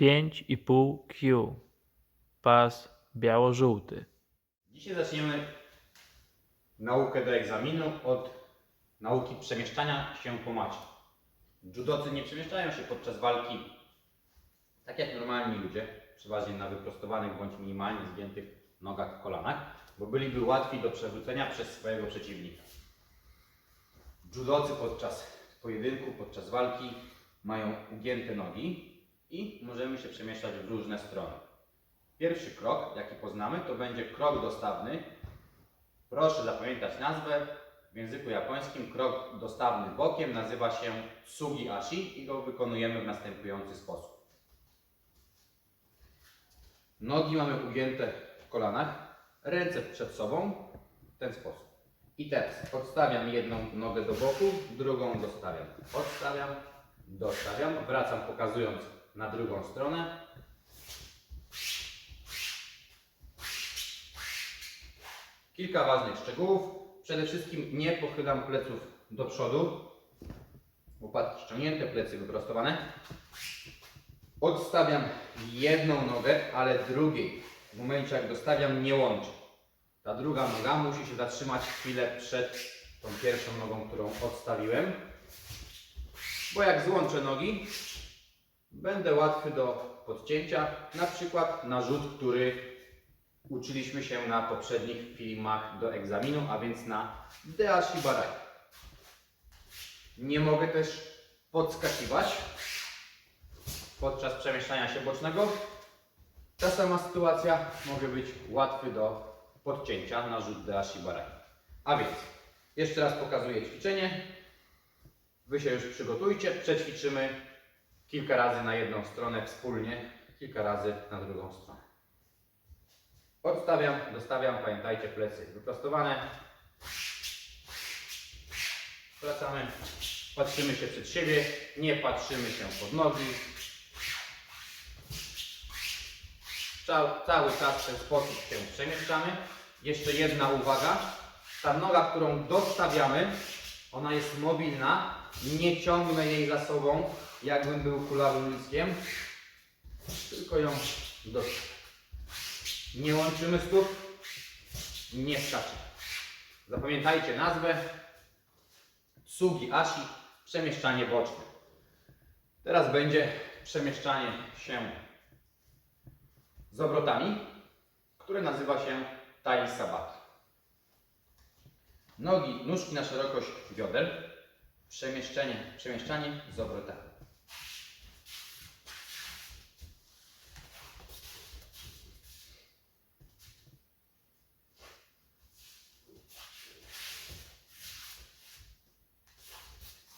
5,5 Q. Pas biało-żółty. Dzisiaj zaczniemy naukę do egzaminu od nauki przemieszczania się po macie. Judocy nie przemieszczają się podczas walki tak jak normalni ludzie, przeważnie na wyprostowanych bądź minimalnie zgiętych nogach, kolanach, bo byliby łatwi do przewrócenia przez swojego przeciwnika. Judocy podczas pojedynku, podczas walki mają ugięte nogi i możemy się przemieszczać w różne strony. Pierwszy krok, jaki poznamy, to będzie krok dostawny. Proszę zapamiętać nazwę. W języku japońskim krok dostawny bokiem nazywa się tsugi ashi i go wykonujemy w następujący sposób. Nogi mamy ugięte w kolanach, ręce przed sobą w ten sposób. I teraz odstawiam jedną nogę do boku, drugą dostawiam. Odstawiam, dostawiam, wracam pokazując na drugą stronę. Kilka ważnych szczegółów. Przede wszystkim nie pochylam pleców do przodu. Łopatki ściągnięte, plecy wyprostowane. Odstawiam jedną nogę, ale drugiej w momencie jak dostawiam nie łączę. Ta druga noga musi się zatrzymać chwilę przed tą pierwszą nogą, którą odstawiłem. Bo jak złączę nogi, będę łatwy do podcięcia. Na przykład na rzut, który uczyliśmy się na poprzednich filmach do egzaminu, a więc na Deashi Barai. Nie mogę też podskakiwać podczas przemieszczania się bocznego. Ta sama sytuacja może być łatwy do podcięcia na rzut Barai. A więc, jeszcze raz pokazuję ćwiczenie. Wy się już przygotujcie, przećwiczymy kilka razy na jedną stronę wspólnie, kilka razy na drugą stronę. Odstawiam, dostawiam, pamiętajcie, plecy wyprostowane. Wracamy, patrzymy się przed siebie, nie patrzymy się pod nogi. Cały, cały czas w ten sposób się przemieszczamy. Jeszcze jedna uwaga. Ta noga, którą dostawiamy, ona jest mobilna. Nie ciągnę jej za sobą, jakbym był kularunickiem, tylko ją dostawiam. Nie łączymy stóp, nie skaczemy. Zapamiętajcie nazwę Tsugi Ashi, przemieszczanie boczne. Teraz będzie przemieszczanie się z obrotami, które nazywa się Tai Sabaki. Nogi, nóżki na szerokość bioder, przemieszczenie, przemieszczanie z obrotami.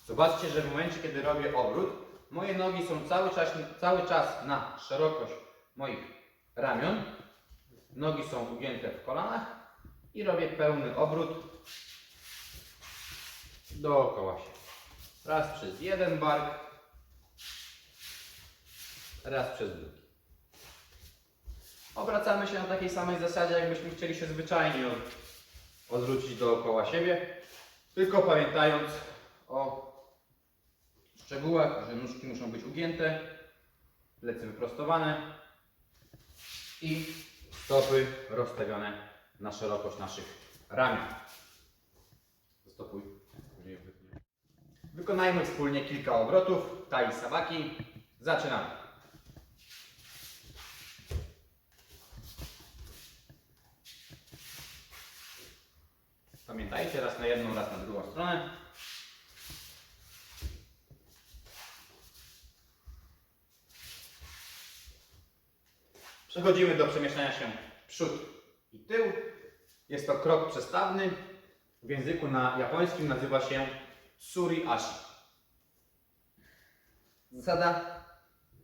Zobaczcie, że w momencie, kiedy robię obrót, moje nogi są cały czas, cały czas na szerokość moich ramion. Nogi są ugięte w kolanach i robię pełny obrót dookoła się. Raz przez jeden bark, raz przez drugi. Obracamy się na takiej samej zasadzie, jakbyśmy chcieli się zwyczajnie od- odwrócić dookoła siebie, tylko pamiętając o szczegółach, że nóżki muszą być ugięte, plecy wyprostowane i stopy rozstawione na szerokość naszych ramion. Stopuj. Wykonajmy wspólnie kilka obrotów. Tai sabaki. Zaczynamy. Pamiętajcie, raz na jedną, raz na drugą stronę. Przechodzimy do przemieszczania się przód i tył. Jest to krok przestawny. W języku na japońskim nazywa się tsuri ashi. Zasada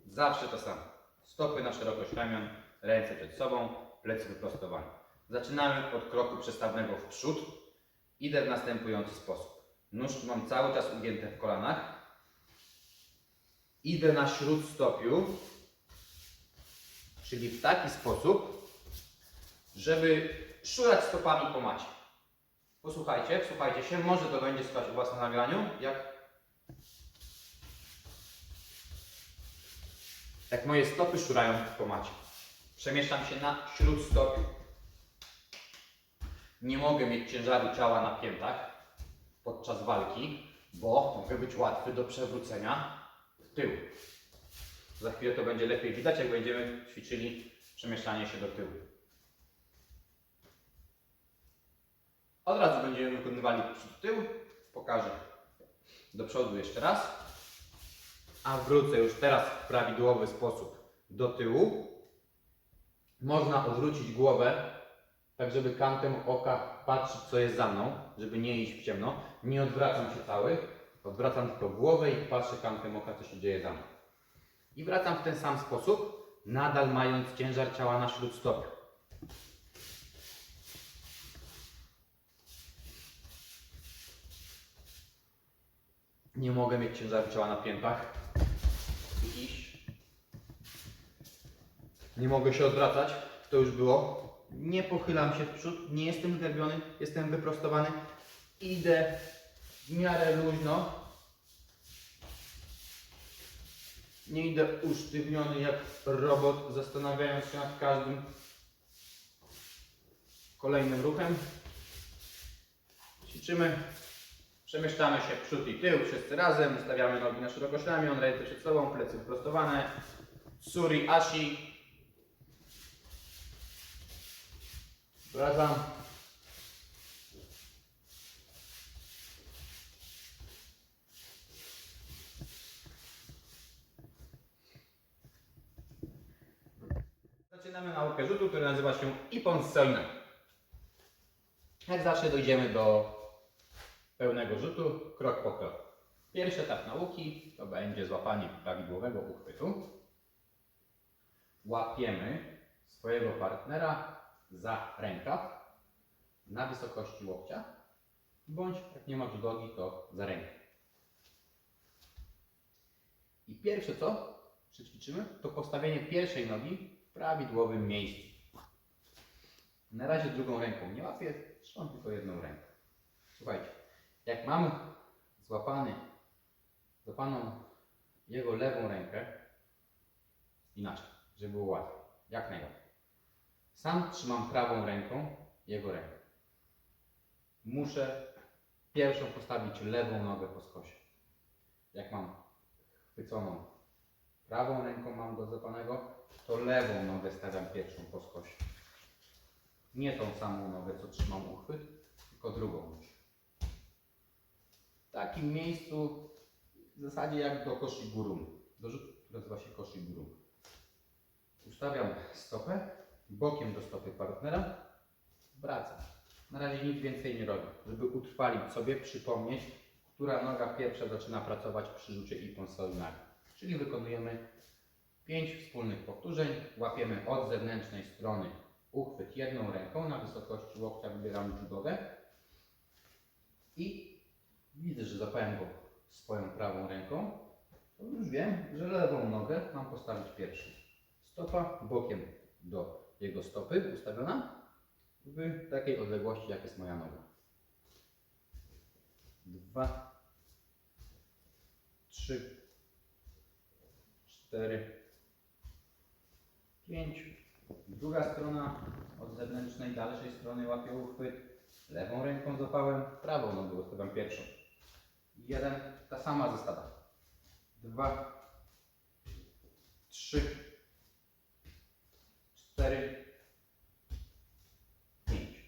zawsze to samo. Stopy na szerokość ramion, ręce przed sobą, plecy wyprostowane. Zaczynamy od kroku przestawnego w przód. Idę w następujący sposób. Nóżki mam cały czas ugięte w kolanach. Idę na śródstopiu, czyli w taki sposób, żeby szurać stopami po macie. Posłuchajcie, słuchajcie się, może to będzie słychać u Was na nagraniu, jak jak moje stopy szurają po macie. Przemieszczam się na śródstopiu. Nie mogę mieć ciężaru ciała na piętach podczas walki, bo mogę być łatwy do przewrócenia w tył. Za chwilę to będzie lepiej widać, jak będziemy ćwiczyli przemieszczanie się do tyłu. Od razu będziemy wykonywali przód tył. Pokażę do przodu jeszcze raz. A wrócę już teraz w prawidłowy sposób do tyłu. Można odwrócić głowę, tak żeby kantem oka patrzeć co jest za mną, żeby nie iść w ciemno. Nie odwracam się cały, odwracam tylko głowę i patrzę kantem oka co się dzieje za mną. I wracam w ten sam sposób, nadal mając ciężar ciała na śródstopiu. Nie mogę mieć ciężaru ciała na piętach i iść. Nie mogę się odwracać, to już było. Nie pochylam się w przód, nie jestem zgarbiony, jestem wyprostowany. Idę w miarę luźno. Nie idę usztywniony jak robot, zastanawiając się nad każdym kolejnym ruchem. Ćwiczymy Przemieszczamy się przód i tył, wszyscy razem, ustawiamy nogi na szerokość ramion, ręce przed sobą, plecy wyprostowane. Suri Ashi. Wracam. Zaczynamy naukę rzutu, który nazywa się Ippon Soina. Jak zawsze dojdziemy do pełnego rzutu, krok po kroku. Pierwszy etap nauki to będzie złapanie prawidłowego uchwytu. Łapiemy swojego partnera za rękaw na wysokości łokcia, bądź jak nie ma judogi, to za rękę. I pierwsze co przećwiczymy, to postawienie pierwszej nogi w prawidłowym miejscu. Na razie drugą ręką nie łapię, trzymam tylko jedną rękę. Słuchajcie, jak mamy złapany, złapaną jego lewą rękę, inaczej, żeby było łatwiej, jak najłatwiej. Sam trzymam prawą ręką jego rękę. Muszę pierwszą postawić lewą nogę po skosie. Jak mam chwyconą prawą ręką mam do złapanego, to lewą nogę stawiam pierwszą po skosie. Nie tą samą nogę, co trzymam uchwyt, tylko drugą w takim miejscu w zasadzie jak do koshigurum. Do rzutu, który nazywa się koshigurum. Ustawiam stopę bokiem do stopy partnera, wracam. Na razie nic więcej nie robię, żeby utrwalić sobie, przypomnieć, która noga pierwsza zaczyna pracować przy rzucie Ippon Solinari. Czyli wykonujemy 5 wspólnych powtórzeń, łapiemy od zewnętrznej strony uchwyt jedną ręką na wysokości łokcia, wybieramy judogę i widzę, że zapałem go swoją prawą ręką, to już wiem, że lewą nogę mam postawić pierwszą. Stopa bokiem do jego stopy ustawiona w takiej odległości, jak jest moja noga. Dwa, trzy, cztery, pięć. Druga strona od zewnętrznej, dalszej strony łapię uchwyt. Lewą ręką zapałem, prawą nogę ustawiam pierwszą. Jeden, ta sama zasada. Dwa, trzy, cztery, pięć.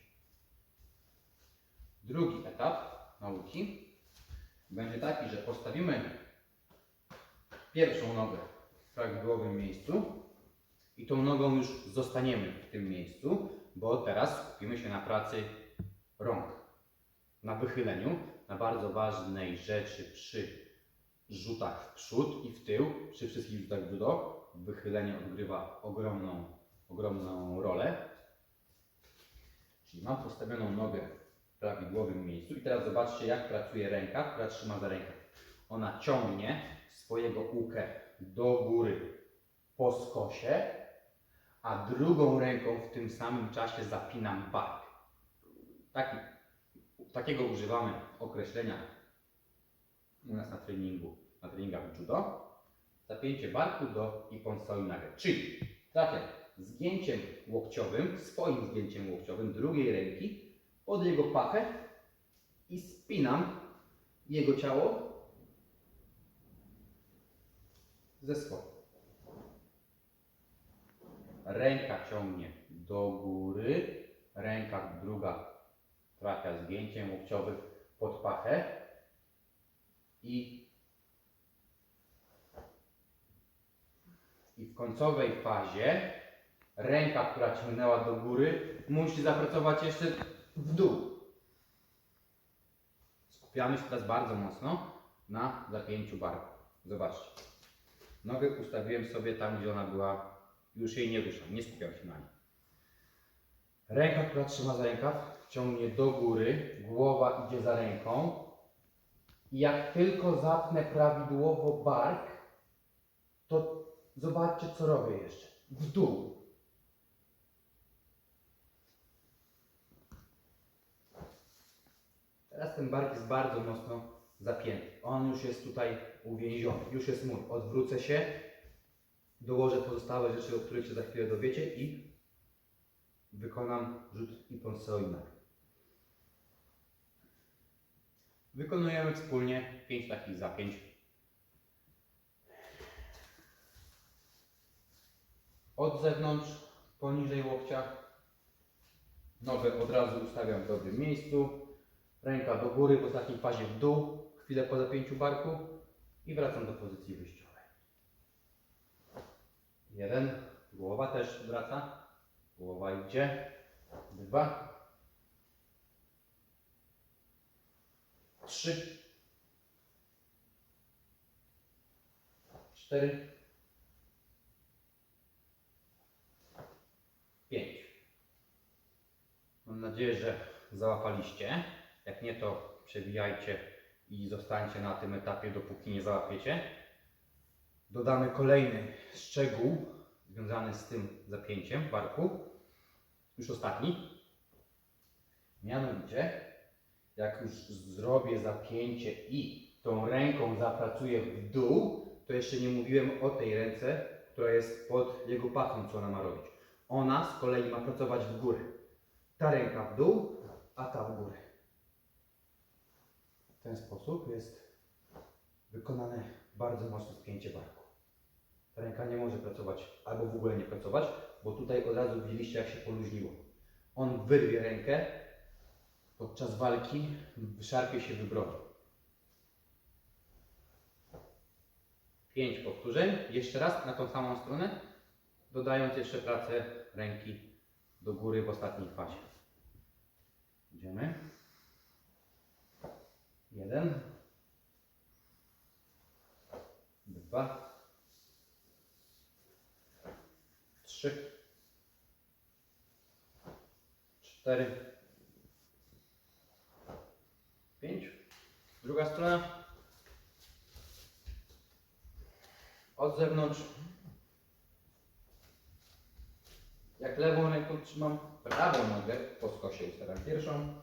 Drugi etap nauki będzie taki, że postawimy pierwszą nogę w prawidłowym miejscu i tą nogą już zostaniemy w tym miejscu, bo teraz skupimy się na pracy rąk, na wychyleniu, na bardzo ważnej rzeczy przy rzutach w przód i w tył, przy wszystkich rzutach judo. Wychylenie odgrywa ogromną, ogromną rolę. Czyli mam postawioną nogę w prawidłowym miejscu i teraz zobaczcie jak pracuje ręka, która trzyma za rękę. Ona ciągnie swojego ukę do góry po skosie, a drugą ręką w tym samym czasie zapinam bark. Taki, takiego używamy określenia u nas na treningu, na treningach judo. zapięcie barku do Ippon Soinage. Czyli trafiam zgięciem łokciowym, swoim zgięciem łokciowym drugiej ręki pod jego pachę i spinam jego ciało ze schodu. Ręka ciągnie do góry, ręka druga trafia zgięciem łokciowym pod pachę i, i w końcowej fazie ręka, która ciągnęła do góry, musi zapracować jeszcze w dół. Skupiamy się teraz bardzo mocno na zapięciu barku. Zobaczcie. Nogę ustawiłem sobie tam, gdzie ona była, już jej nie ruszam, nie skupiam się na niej. Ręka, która trzyma za rękaw, ciągnie do góry, głowa idzie za ręką. I jak tylko zapnę prawidłowo bark, to zobaczcie, co robię jeszcze. W dół. Teraz ten bark jest bardzo mocno zapięty. On już jest tutaj uwięziony. Już jest mój. Odwrócę się, dołożę pozostałe rzeczy, o których się za chwilę dowiecie i wykonam rzut Ippon Seoinak. Wykonujemy wspólnie 5 takich zapięć. Od zewnątrz, poniżej łokcia. Nogę od razu ustawiam w dobrym miejscu. Ręka do góry, w ostatniej fazie w dół, chwilę po zapięciu barku i wracam do pozycji wyjściowej. Jeden, głowa też wraca, głowa idzie, dwa, trzy, cztery, pięć. Mam nadzieję, że załapaliście. Jak nie, to przewijajcie i zostańcie na tym etapie, dopóki nie załapiecie. Dodamy kolejny szczegół związany z tym zapięciem barku. Już ostatni. Mianowicie, jak już zrobię zapięcie i tą ręką zapracuję w dół, to jeszcze nie mówiłem o tej ręce, która jest pod jego pachą, co ona ma robić. Ona z kolei ma pracować w górę. Ta ręka w dół, a ta w górę. W ten sposób jest wykonane bardzo mocne spięcie barku. Ta ręka nie może pracować albo w ogóle nie pracować, bo tutaj od razu widzieliście jak się poluźniło. On wyrwie rękę podczas walki, wyszarpie się, wybroni. Pięć powtórzeń. Jeszcze raz na tą samą stronę, dodając jeszcze pracę ręki do góry w ostatniej fazie. Idziemy. Jeden. Dwa. Trzy. Cztery. Pięć. Druga strona. Od zewnątrz. Jak lewą ręką trzymam prawą nogę, po skosie ustawiam pierwszą.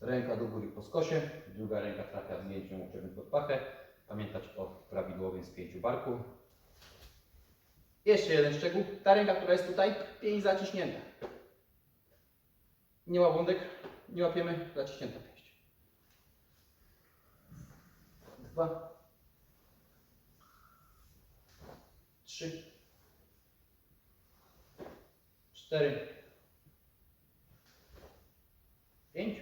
Ręka do góry po skosie, druga ręka trafia zgięciem łokciowym pod pachę. Pamiętać o prawidłowym spięciu barku. Jeszcze jeden szczegół. Ta ręka, która jest tutaj, pięść zaciśnięta. Nie łabądek, nie łapiemy, zaciśnięta pięść. Dwa. Trzy. Cztery. Pięć.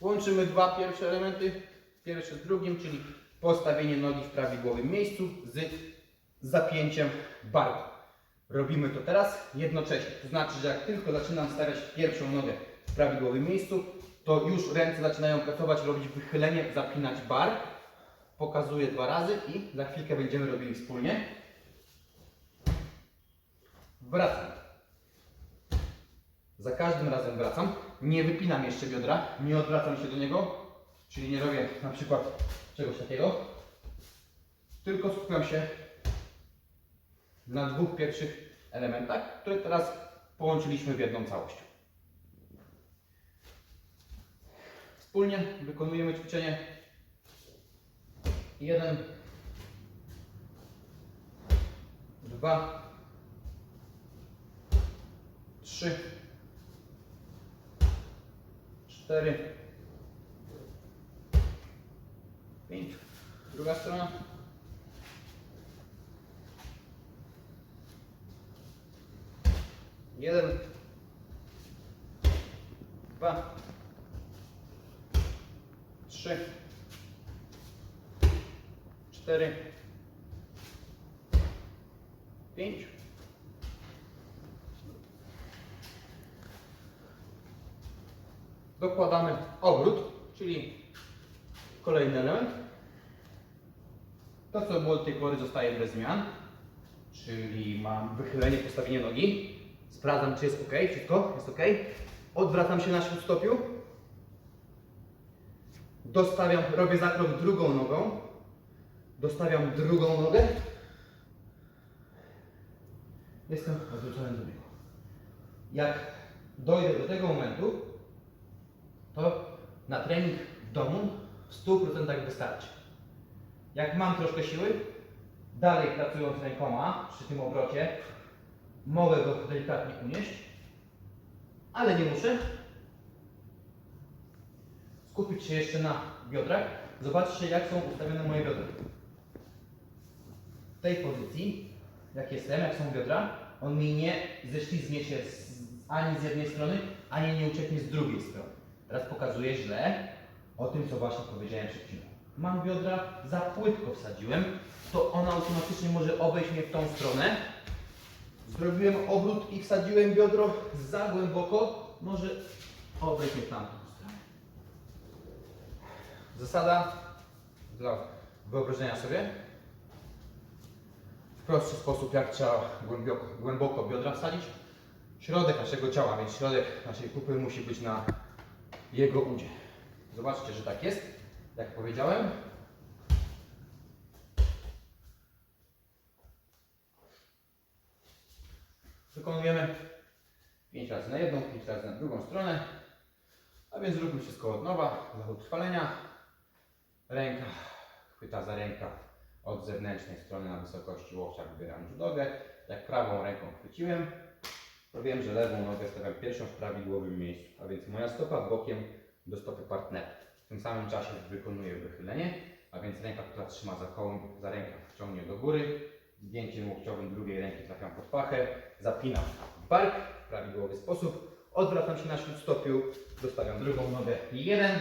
Łączymy dwa pierwsze elementy, pierwszy z drugim, czyli postawienie nogi w prawidłowym miejscu z zapięciem barku. Robimy to teraz jednocześnie. To znaczy, że jak tylko zaczynam stawiać pierwszą nogę w prawidłowym miejscu, to już ręce zaczynają pracować, robić wychylenie, zapinać bark. Pokazuję dwa razy i za chwilkę będziemy robili wspólnie. Wracam. Za każdym razem wracam. Nie wypinam jeszcze biodra, nie odwracam się do niego, czyli nie robię na przykład czegoś takiego, tylko skupiam się na dwóch pierwszych elementach, które teraz połączyliśmy w jedną całość. Wspólnie wykonujemy ćwiczenie Jeden. Dwa. Trzy. Cztery. Pięć. Druga strona. Jeden. Dwa. Trzy. Cztery. Pięć. Dokładamy obrót, czyli kolejny element. To, co było do tej pory, zostaje bez zmian. Czyli mam wychylenie, postawienie nogi. Sprawdzam, czy jest ok, wszystko jest ok. Odwracam się na śródstopiu. Dostawiam, robię zakrok drugą nogą. Dostawiam drugą nogę. Jestem odwrócony do biegu. Jak dojdę do tego momentu, to na trening w domu w 100% wystarczy. Jak mam troszkę siły, dalej pracując rękoma przy tym obrocie, mogę go delikatnie unieść, ale nie muszę. Skupić się jeszcze na biodrach. Zobaczcie, jak są ustawione moje biodra. W tej pozycji, jak jestem, jak są biodra, on mi nie ześlizgnie się z, ani z jednej strony, ani nie ucieknie z drugiej strony. Teraz pokazuję źle o tym, co właśnie powiedziałem przed chwilą. Mam biodra, za płytko wsadziłem, to ona automatycznie może obejść mnie w tą stronę. Zrobiłem obrót i wsadziłem biodro za głęboko, może obejść mnie tamtą stronę. Zasada dla wyobrażenia sobie. W prosty sposób, jak trzeba głęboko, głęboko biodra wsadzić. Środek naszego ciała, więc środek naszej kupy musi być na jego udzie. Zobaczcie, że tak jest. Jak powiedziałem. Wykonujemy 5 razy na jedną, 5 razy na drugą stronę. A więc zróbmy wszystko od nowa. Zachód trwalenia. Ręka chwyta za rękaw od zewnętrznej strony na wysokości łokcia wybieram nogę. Jak prawą ręką chwyciłem, to wiem, że lewą nogę stawiam pierwszą w prawidłowym miejscu, a więc moja stopa bokiem do stopy partnera. W tym samym czasie wykonuję wychylenie, a więc ręka, która trzyma za kołem, za rękę ciągnie do góry, zdjęciem łokciowym drugiej ręki trafiam pod pachę, zapinam bark w prawidłowy sposób, odwracam się na śródstopiu, dostawiam drugą nogę i jeden.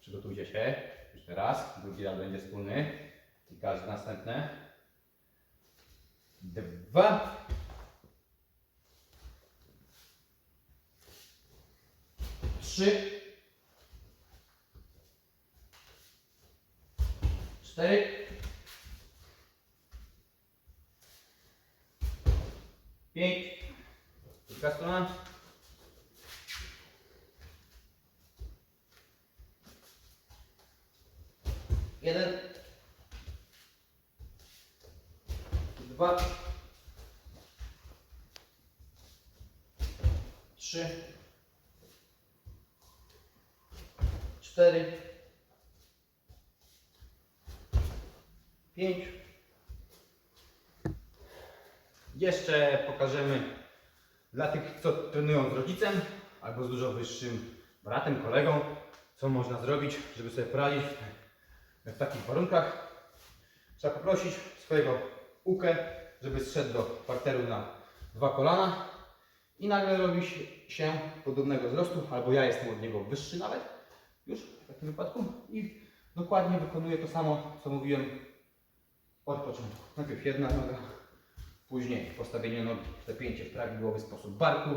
Przygotujcie się, jeszcze raz, drugi raz będzie wspólny i każdy następny. Dwa. Trzy. Cztery. Pięć. Druga strona. Jeden. Dwa. Trzy. Cztery. Pięć. Jeszcze pokażemy dla tych, co trenują z rodzicem albo z dużo wyższym bratem, kolegą, co można zrobić, żeby sobie poradzić w takich warunkach. Trzeba poprosić swojego ukę, żeby zszedł do parteru na dwa kolana i nagle robi się podobnego wzrostu, albo ja jestem od niego wyższy nawet, już w takim wypadku i dokładnie wykonuję to samo, co mówiłem od początku. Najpierw jedna noga, później postawienie nogi, zapięcie w prawidłowy sposób barku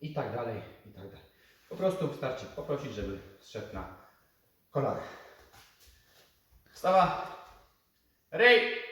i tak dalej, i tak dalej. Po prostu wystarczy poprosić, żeby zszedł na kolana. Stawa. Rej.